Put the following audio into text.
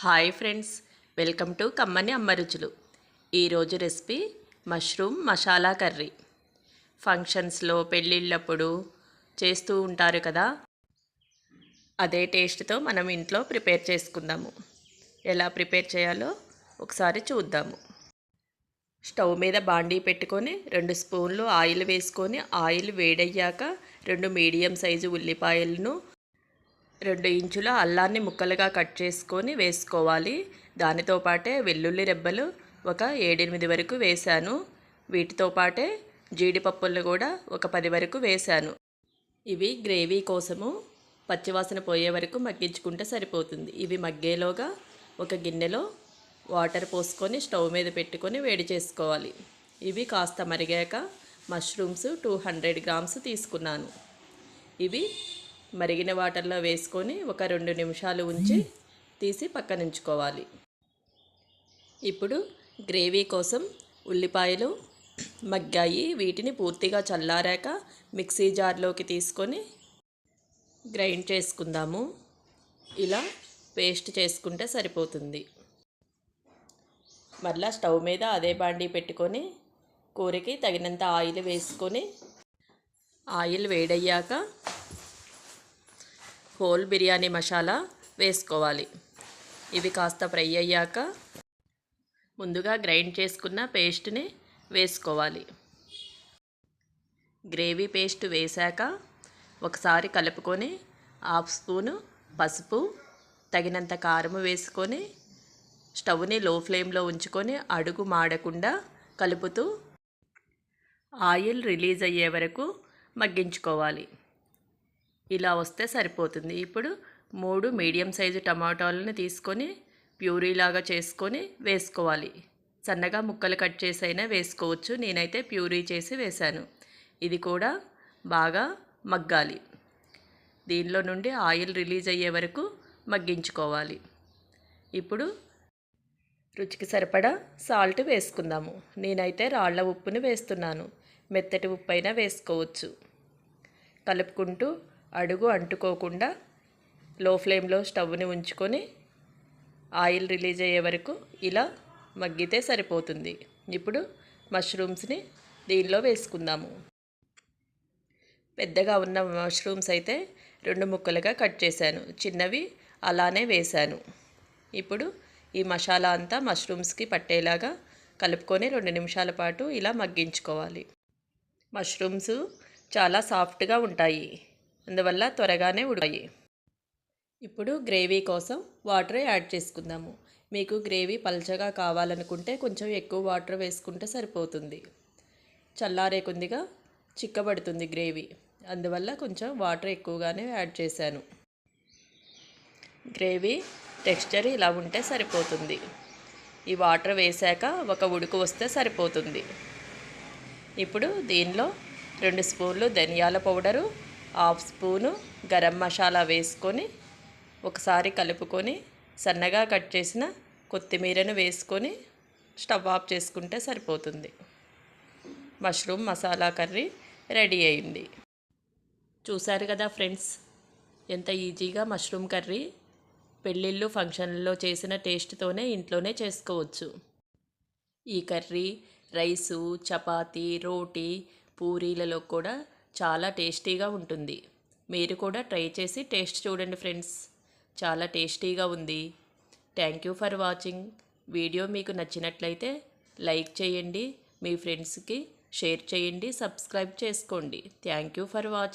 Hi friends welcome to కమ్మని అమ్మ రుచులు. ఈరోజు రెసిపీ మష్రూమ్ మసాలా కర్రీ. ఫంక్షన్స్లో పెళ్ళిళ్ళప్పుడు చేస్తూ ఉంటారు కదా అదే టేస్ట్తో మనం ఇంట్లో ప్రిపేర్ చేసుకుందాము. ఎలా ప్రిపేర్ చేయాలో ఒకసారి చూద్దాము. స్టవ్ మీద బాండీ పెట్టుకొని రెండు స్పూన్లు ఆయిల్ వేసుకొని ఆయిల్ వేడయ్యాక రెండు మీడియం సైజు ఉల్లిపాయలను రెండు ఇంచుల అల్లాన్ని ముక్కలుగా కట్ చేసుకొని వేసుకోవాలి. దానితో పాటే వెల్లుల్లి రెబ్బలు ఒక ఏడెనిమిది వరకు వేశాను. వీటితో పాటే జీడిపప్పులను కూడా ఒక పది వరకు వేశాను. ఇవి గ్రేవీ కోసము పచ్చివాసన పోయే వరకు మగ్గించుకుంటే సరిపోతుంది. ఇవి మగ్గేలోగా ఒక గిన్నెలో వాటర్ పోసుకొని స్టవ్ మీద పెట్టుకొని వేడి చేసుకోవాలి. ఇవి కాస్త మరిగాక మష్రూమ్స్ టూ హండ్రెడ్ గ్రామ్స్ తీసుకున్నాను. ఇవి మరిగిన వాటర్లో వేసుకొని ఒక రెండు నిమిషాలు ఉంచి తీసి పక్కన ఉంచుకోవాలి. ఇప్పుడు గ్రేవీ కోసం ఉల్లిపాయలు మగ్గాయి వీటిని పూర్తిగా చల్లారాక మిక్సీ జార్లోకి తీసుకొని గ్రైండ్ చేసుకుందాము. ఇలా పేస్ట్ చేసుకుంటే సరిపోతుంది. మళ్ళా స్టవ్ మీద అదే బాండీ పెట్టుకొని కూరకి తగినంత ఆయిల్ వేసుకొని ఆయిల్ వేడయ్యాక హోల్ బిర్యానీ మసాలా వేసుకోవాలి. ఇవి కాస్త ఫ్రై అయ్యాక ముందుగా గ్రైండ్ చేసుకున్న పేస్ట్ని వేసుకోవాలి. గ్రేవీ పేస్ట్ వేశాక ఒకసారి కలుపుకొని హాఫ్ స్పూను పసుపు తగినంత కారం వేసుకొని స్టవ్ని లో ఫ్లేమ్లో ఉంచుకొని అడుగు మాడకుండా కలుపుతూ ఆయిల్ రిలీజ్ అయ్యే వరకు మగ్గించుకోవాలి. ఇలా వస్తే సరిపోతుంది. ఇప్పుడు మూడు మీడియం సైజు టమాటాలని తీసుకొని ప్యూరీలాగా చేసుకొని వేసుకోవాలి. సన్నగా ముక్కలు కట్ చేసి అయినా వేసుకోవచ్చు. నేనైతే ప్యూరీ చేసి వేశాను. ఇది కూడా బాగా మగ్గాలి. దీనిలో నుండి ఆయిల్ రిలీజ్ అయ్యే వరకు మగ్గించుకోవాలి. ఇప్పుడు రుచికి సరిపడా సాల్ట్ వేసుకుందాము. నేనైతే రాళ్ళ ఉప్పుని వేస్తున్నాను. మెత్తటి ఉప్పు అయినా వేసుకోవచ్చు. కలుపుకుంటూ అడుగు అంటుకోకుండా లో ఫ్లేమ్లో స్టవ్ని ఉంచుకొని ఆయిల్ రిలీజ్ అయ్యే వరకు ఇలా మగ్గితే సరిపోతుంది. ఇప్పుడు మష్రూమ్స్ని దీనిలో వేసుకుందాము. పెద్దగా ఉన్న మష్రూమ్స్ అయితే రెండు ముక్కలుగా కట్ చేశాను. చిన్నవి అలానే వేశాను. ఇప్పుడు ఈ మసాలా అంతా మష్రూమ్స్కి పట్టేలాగా కలుపుకొని రెండు నిమిషాల పాటు ఇలా మగ్గించుకోవాలి. మష్రూమ్స్ చాలా సాఫ్ట్గా ఉంటాయి. అందువల్ల త్వరగానే ఉడికాయి. ఇప్పుడు గ్రేవీ కోసం వాటర్ యాడ్ చేసుకుందాము. మీకు గ్రేవీ పల్చగా కావాలనుకుంటే కొంచెం ఎక్కువ వాటర్ వేసుకుంటే సరిపోతుంది. చల్లారే కొద్దిగా చిక్కబడుతుంది గ్రేవీ. అందువల్ల కొంచెం వాటర్ ఎక్కువగానే యాడ్ చేశాను. గ్రేవీ టెక్స్చర్ ఇలా ఉంటే సరిపోతుంది. ఈ వాటర్ వేశాక ఒక ఉడుకు వస్తే సరిపోతుంది. ఇప్పుడు దీనిలో రెండు స్పూన్లు ధనియాల powder half spoon garam masala వేసుకొని ఒకసారి కలుపుకొని సన్నగా కట్ చేసిన కొత్తిమీరను వేసుకొని స్టవ్ ఆఫ్ చేసుకుంటే సరిపోతుంది. మష్రూమ్ మసాలా కర్రీ రెడీ అయింది. చూశారు కదా ఫ్రెండ్స్ ఎంత ఈజీగా మష్రూమ్ కర్రీ పెళ్ళిళ్ళు ఫంక్షన్లలో చేసిన టేస్ట్తోనే ఇంట్లోనే చేసుకోవచ్చు. ఈ కర్రీ రైసు చపాతీ రోటీ పూరీలలో కూడా చాలా టేస్టీగా ఉంటుంది. మీరు కూడా ట్రై చేసి టేస్ట్ చూడండి ఫ్రెండ్స్. చాలా టేస్టీగా ఉంది. Thank you for watching video మీకు నచ్చినట్లయితే లైక్ చేయండి. మీ ఫ్రెండ్స్కి షేర్ చేయండి. సబ్స్క్రైబ్ చేసుకోండి. Thank you for watching